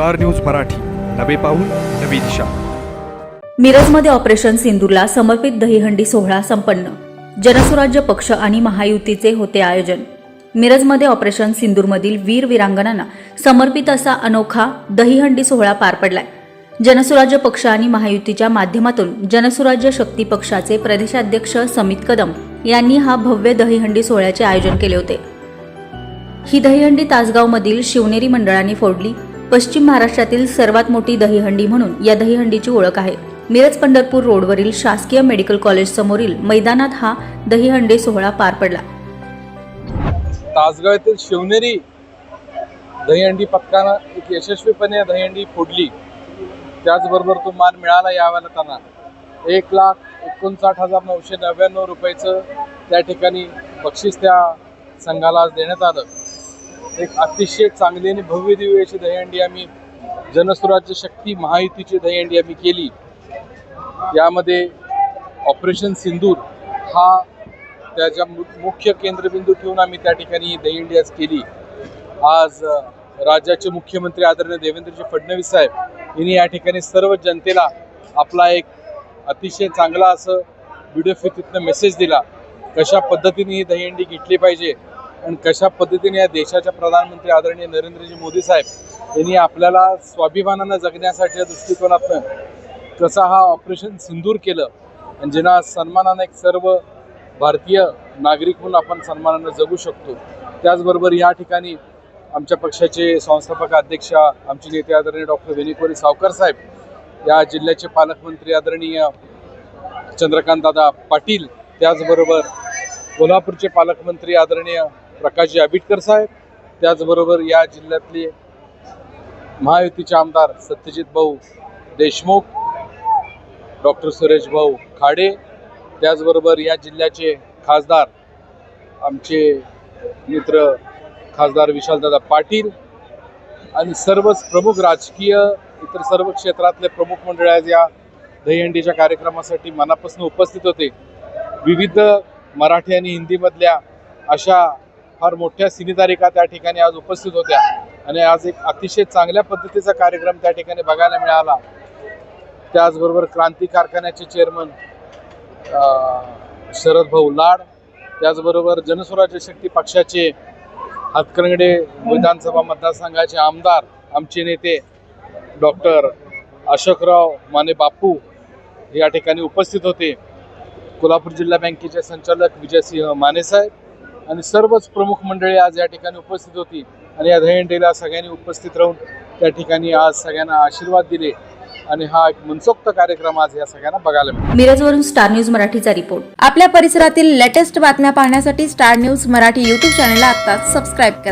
Star news Marathi. नवे पाऊल नवी दिशा. मिरजमध्ये ऑपरेशन सिंदूरला समर्पित दहीहंडी सोहळा संपन्न. जनसुराज्य पक्ष आणि महायुतीचे होते आयोजन. मिरजमध्ये ऑपरेशन सिंदूरमधील वीर विरांगणांना समर्पित असा अनोखा दहीहंडी सोहळा पार पडलाय. जनसुराज्य पक्ष आणि महायुतीच्या माध्यमातून जनसुराज्य शक्ती पक्षाचे प्रदेशाध्यक्ष समित कदम यांनी हा भव्य दहीहंडी सोहळ्याचे आयोजन केले होते. ही दहीहंडी तासगावमधील शिवनेरी मंडळाने फोडली. पश्चिम महाराष्ट्रातील सर्वात मोठी दहीहंडी म्हणून या दहीहंडीची ओळख आहे. मिरज पंढरपूर रोडवरील शासकीय मेडिकल कॉलेज समोरील मैदानात हा दहीहंडी सोहळा पार पडला. तासगाव येथील शिवनेरी दहीहंडी पथकानं एक यशस्वीपणे दहीहंडी फोडली. त्याचबरोबर तो मान मिळाला यावेळेला त्यांना एक लाख एकोणसाठ हजार नऊशे नव्याण्णव रुपयाचं त्या ठिकाणी बक्षीस त्या संघाला आज देण्यात आलं. एक अतिशय चांगली आणि भव्य दिव्य अशी दहीहंडी आम्ही जनस्वराज्य शक्ती महायुतीची दहीहंडी आम्ही केली. यामध्ये ऑपरेशन सिंदूर हा त्याच्या मु- मुख्य केंद्रबिंदू ठेवून आम्ही त्या ठिकाणी दहीहंडी आज केली. आज राज्याचे मुख्यमंत्री आदरणीय देवेंद्रजी फडणवीस साहेब यांनी या ठिकाणी सर्व जनतेला आपला एक अतिशय चांगला असं व्हिडिओ फितीतनं मेसेज दिला. कशा पद्धतीने ही दहीहंडी घेतली पाहिजे आणि कशा पद्धतीने या देशाच्या प्रधानमंत्री आदरणीय नरेंद्रजी मोदी साहेब यांनी आपल्याला स्वाभिमानानं जगण्यासाठी दृष्टिकोनातनं कसा हा ऑपरेशन सिंदूर केलं आणि ज्यांना सन्मानानं एक सर्व भारतीय नागरिक म्हणून आपण सन्मानानं जगू शकतो त्याचबरोबर या ठिकाणी आमच्या पक्षाचे संस्थापक अध्यक्ष आमचे नेते आदरणीय डॉक्टर वेणीकोरी सावकर साहेब या जिल्ह्याचे पालकमंत्री आदरणीय चंद्रकांत दादा पाटील त्याचबरोबर कोल्हापूरचे पालकमंत्री आदरणीय प्रकाशजी आबिटकर साहेब त्याचबरोबर या जिल्ह्यातले महायुतीचे आमदार सत्यजित भाऊ देशमुख डॉक्टर सुरेश भाऊ खाडे त्याचबरोबर या जिल्ह्याचे खासदार आमचे मित्र खासदार विशालदादा पाटील आणि सर्वच प्रमुख राजकीय इतर सर्व क्षेत्रातले प्रमुख मंडळ आज या दहीहंडीच्या कार्यक्रमासाठी मनापासून उपस्थित होते. विविध मराठी आणि हिंदीमधल्या अशा फार मोठ्या सिनेतारिका त्या ठिकाणी आज उपस्थित होत्या. आणि आज एक अतिशय चांगल्या पद्धतीचा कार्यक्रम त्या ठिकाणी बघायला मिळाला. त्याचबरोबर क्रांती कारखान्याचे चेअरमन शरद भाऊ लाड त्याचबरोबर जनस्वराज्य शक्ती पक्षाचे हातकणंगडे विधानसभा मतदारसंघाचे आमदार आमचे नेते डॉक्टर अशोकराव माने बापू या ठिकाणी उपस्थित होते. कोल्हापूर जिल्हा बँकेचे संचालक विजयसिंह मानेसाहेब आणि सर्वच प्रमुख मंडळी आज या ठिकाणी उपस्थित होती आणि या दहीहंडीला सगळ्यांनी उपस्थित राहून त्या ठिकाणी आज सगळ्यांना आशीर्वाद दिले आणि हा एक मनसोक्त कार्यक्रम आज या सगळ्यांना बघायला मिळाला. मिरजवरून स्टार न्यूज मराठीचा रिपोर्ट. आपल्या परिसरातील लेटेस्ट बातम्या पाहण्यासाठी स्टार न्यूज मराठी यूट्यूब चॅनलला आता सबस्क्राईब करा.